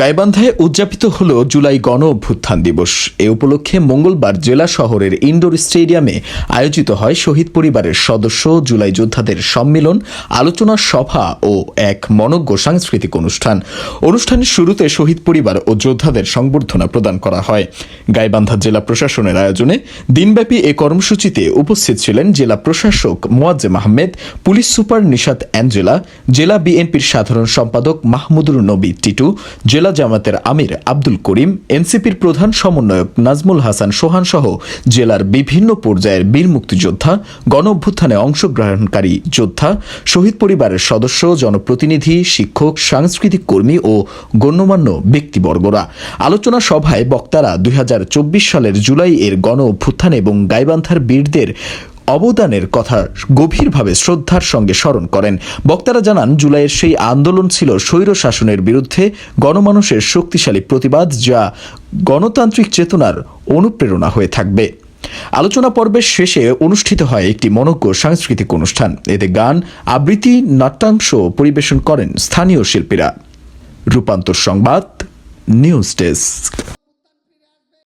গাইবান্ধায় উদযাপিত হল জুলাই গণ অভ্যুত্থান দিবস। এ উপলক্ষে মঙ্গলবার জেলা শহরের ইনডোর স্টেডিয়ামে আয়োজিত হয় শহীদ পরিবারের সদস্য, জুলাই যোদ্ধাদের সম্মেলন, আলোচনা সভা ও এক মনজ্ঞ সাংস্কৃতিক অনুষ্ঠান। অনুষ্ঠানের শুরুতে শহীদ পরিবার ও যোদ্ধাদের সংবর্ধনা প্রদান করা হয়। গাইবান্ধা জেলা প্রশাসনের আয়োজনে দিনব্যাপী এ কর্মসূচিতে উপস্থিত ছিলেন জেলা প্রশাসক Moazzem Ahmed, police super Nishat Angela, জেলা বিএনপির সাধারণ সম্পাদক মাহমুদুর নবী টিটু, জেলা জামাতের আমির আব্দুল করিম, এনসিপির প্রধান সমন্বয়ক নাজমুল হাসান সোহান সহ জেলার বিভিন্ন পর্যায়ের বীর মুক্তিযোদ্ধা গণ অভ্যুত্থানে অংশগ্রহণকারী যোদ্ধা, শহীদ পরিবারের সদস্য, জনপ্রতিনিধি, শিক্ষক, সাংস্কৃতিক কর্মী ও গণ্যমান্য ব্যক্তিবর্গরা। আলোচনা সভায় বক্তারা দুই হাজার চব্বিশ সালের জুলাই এর গণ অভ্যুত্থান এবং গাইবান্ধার বীরদের অবদানের কথা গভীরভাবে শ্রদ্ধার সঙ্গে স্মরণ করেন। বক্তারা জানান, জুলাইয়ের সেই আন্দোলন ছিল স্বৈর শাসনের বিরুদ্ধে গণমানুষের শক্তিশালী প্রতিবাদ যা গণতান্ত্রিক চেতনার অনুপ্রেরণা হয়ে থাকবে। আলোচনা পর্বের শেষে অনুষ্ঠিত হয় একটি মনজ্ঞ সাংস্কৃতিক অনুষ্ঠান। এতে গান, আবৃত্তি, নাট্যাংশ পরিবেশন করেন স্থানীয় শিল্পীরা। রূপান্তর সংবাদ, নিউজ ডেস্ক।